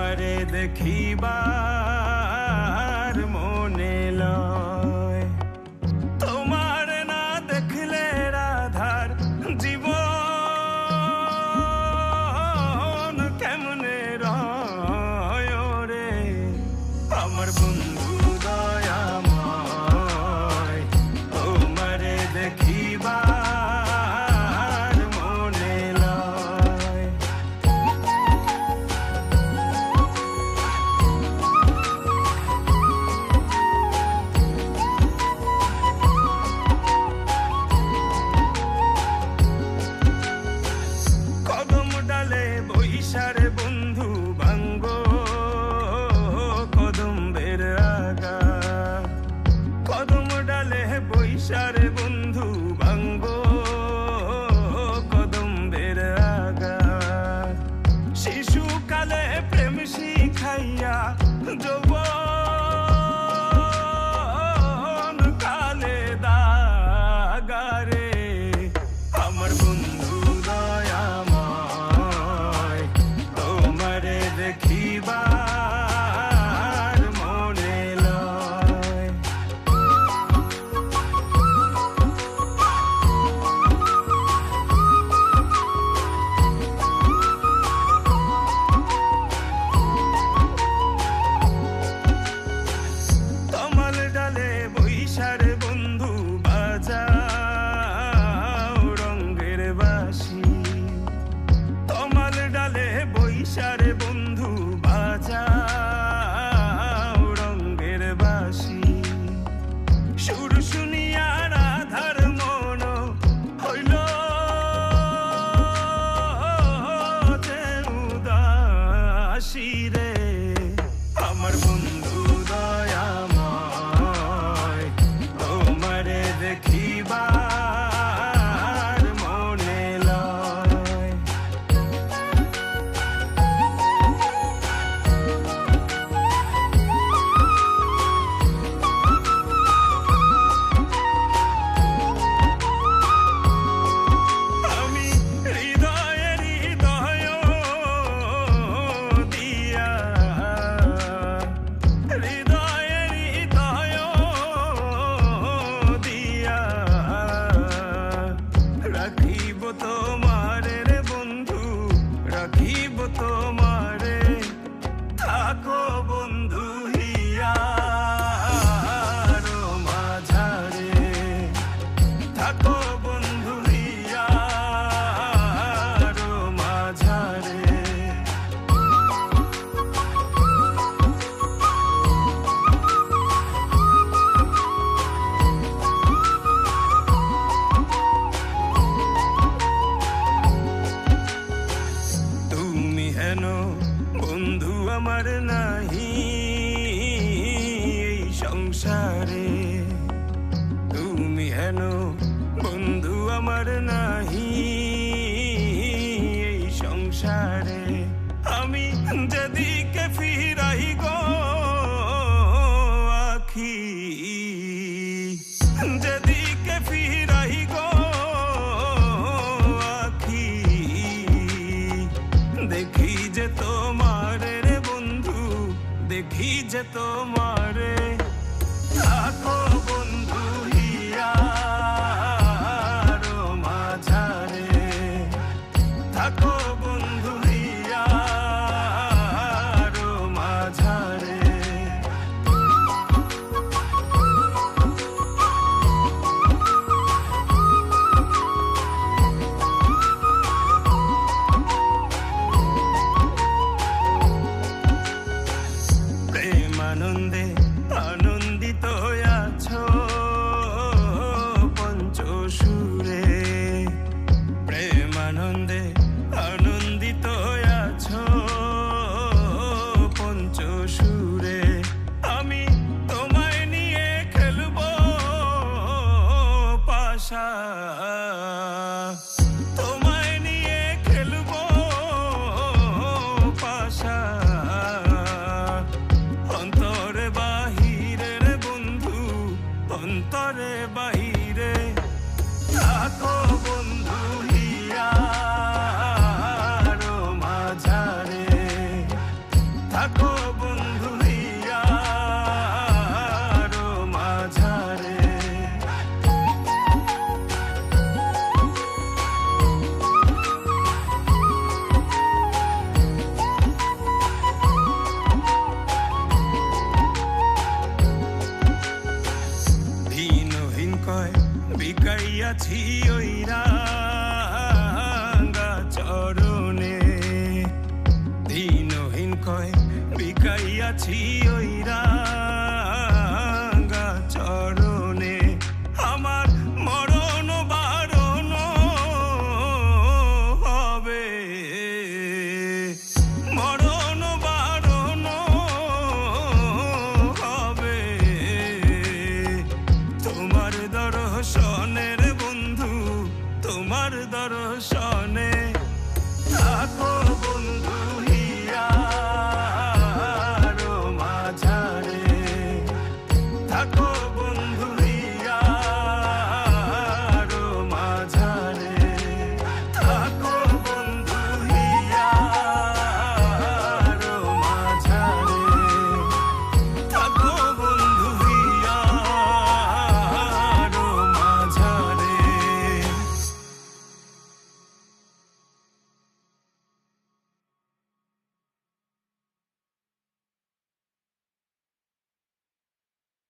তোমারে দেখিবা। দিব তোমার আর নাহি এই সংসারে। তুমি হেন বন্ধু আমার নাহি। tomo গেছি ওই রাঙ্গা চরণে। দিনহীন কয় বিকাইয়াছি ওই dar dar şah